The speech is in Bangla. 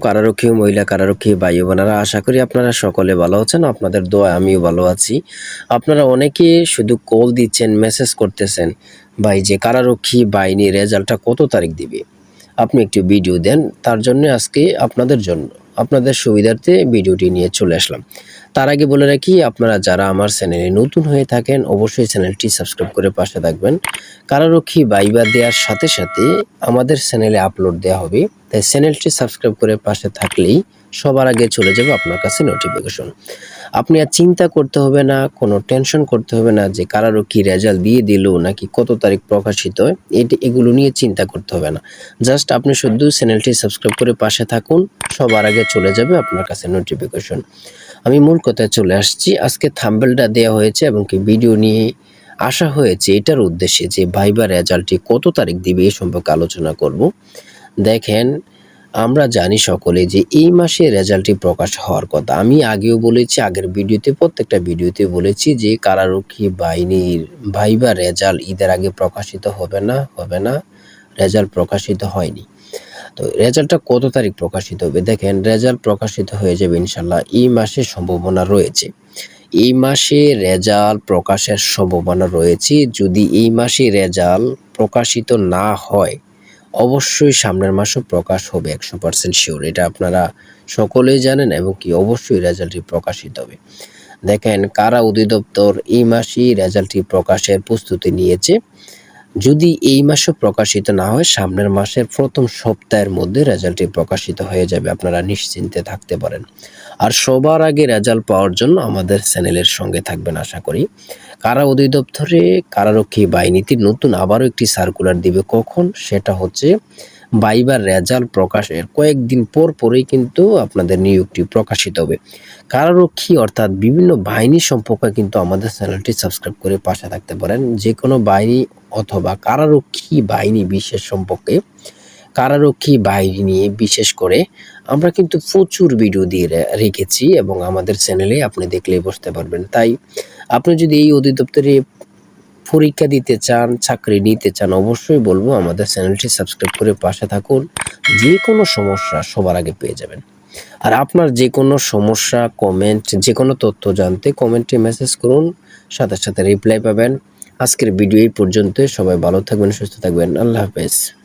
কারারক্ষী মহিলা কারারক্ষী ভাই বোনেরা আশা করি আপনারা সকলে ভালো আছেন। আপনাদের দোয়া আমিও ভালো আছি। আপনারা অনেকে শুধু কল দিচ্ছেন, মেসেজ করতেছেন, ভাই, যে কারারক্ষী বাহিনী রেজাল্টটা কত তারিখ দিবে? আপনি একটু ভিডিও দেন, তার জন্য আজকে আপনাদের জন্য। আপনাদের সুবিধার্থে ভিডিওটি নিয়ে চলে আসলাম। তার আগে বলে রাখি, আপনারা যারা আমার চ্যানেলে নতুন হয়ে থাকেন, অবশ্যই চ্যানেলটি সাবস্ক্রাইব করে পাশে থাকবেন। কারারক্ষী বাইবা দেওয়ার সাথে সাথে আমাদের চ্যানেলে আপলোড দেওয়া হবে। তাই চ্যানেলটি সাবস্ক্রাইব করে পাশে থাকলেই সবার আগে চলে যাবে আপনার কাছে নোটিফিকেশন আপনি আর চিন্তা করতে হবে না, কোনো টেনশন করতে হবে না যে কারারক্ষী রেজাল্ট দিয়ে দিল নাকি কত তারিখ প্রকাশিত, এটি, এগুলো নিয়ে চিন্তা করতে হবে না। জাস্ট আপনি শুধু চ্যানেলটি সাবস্ক্রাইব করে পাশে থাকুন, সবার আগে চলে যাবে আপনার কাছে নোটিফিকেশন আমি মূল কথায় চলে আসছি, আজকে থাম্বেলটা দেওয়া হয়েছে এবং কি ভিডিও নিয়ে আসা হয়েছে, এটার উদ্দেশ্যে যে ভাইবার রেজাল্টটি কত তারিখ দিবে এ সম্পর্কে আলোচনা করব। দেখেন আমরা জানি সকলে যে এই মাসে রেজাল্টটি প্রকাশ হওয়ার কথা। আমি আগেও বলেছি, আগের ভিডিওতে, প্রত্যেকটা ভিডিওতে বলেছি যে কারারক্ষী বাহিনীর ভাইবা রেজাল্ট ঈদের আগে প্রকাশিত হবে না হবে না, রেজাল্ট প্রকাশিত হয়নি। তো রেজাল্টটা কত তারিখ প্রকাশিত হবে? দেখেন, রেজাল্ট প্রকাশিত হয়ে যাবে ইনশাল্লাহ এই মাসে সম্ভাবনা রয়েছে। এই মাসে রেজাল্ট প্রকাশের সম্ভাবনা রয়েছে। যদি এই মাসে রেজাল্ট প্রকাশিত না হয় অবশ্যই সামনের মাসও প্রকাশ হবে একশো পার্সেন্ট শিওর এটা আপনারা সকলেই জানেন এবং কি অবশ্যই রেজাল্টটি প্রকাশিত হবে। দেখেন, কারা অধিদপ্তর এই মাসেই রেজাল্টটি প্রকাশের প্রস্তুতি নিয়েছে? যদি এই মাসে প্রকাশিত না হয়, সামনের মাসের প্রথম সপ্তাহের মধ্যে রেজাল্টটি প্রকাশিত হয়ে যাবে, আপনারা নিশ্চিন্তে থাকতে পারেন। আর সবার আগে রেজাল্ট পাওয়ার জন্য আমাদের চ্যানেলের সঙ্গে থাকবেন, আশা করি। কারা অধিদপ্তরে কারারক্ষী বাহিনীতে নতুন আবারও একটি সার্কুলার দিবে কখন, সেটা হচ্ছে বাইবার রেজাল্ট প্রকাশের কয়েকদিন পর পরেই কিন্তু আপনাদের নিয়োগটি প্রকাশিত হবে। কারারক্ষী অর্থাৎ বিভিন্ন বাহিনী সম্পর্কে কিন্তু আমাদের চ্যানেলটি সাবস্ক্রাইব করে পাশে থাকতে পারেন। যে কোনো বাহিনী অথবা কারারক্ষী বাহিনী বিশেষ সম্পর্কে কারারক্ষী বাহিনী নিয়ে বিশেষ করে আমরা কিন্তু প্রচুর ভিডিও দিয়ে রেখেছি এবং আমাদের চ্যানেলে আপনি দেখলেই বুঝতে পারবেন। তাই আপনি যদি এই অধিদপ্তরে পরীক্ষা দিতে চান, চাকরি নিতে চান, অবশ্যই বলব আমাদের চ্যানেলটি সাবস্ক্রাইব করে পাশে থাকুন। যে কোনো সমস্যা সবার আগে পেয়ে যাবেন। আর আপনার যে কোনো সমস্যা কমেন্ট যে কোনো তথ্য জানতে কমেন্টে মেসেজ করুন, সাথে সাথে রিপ্লাই পাবেন। আজকের ভিডিও এই পর্যন্ত সবাই ভালো থাকবেন, সুস্থ থাকবেন। আল্লাহ হাফেজ।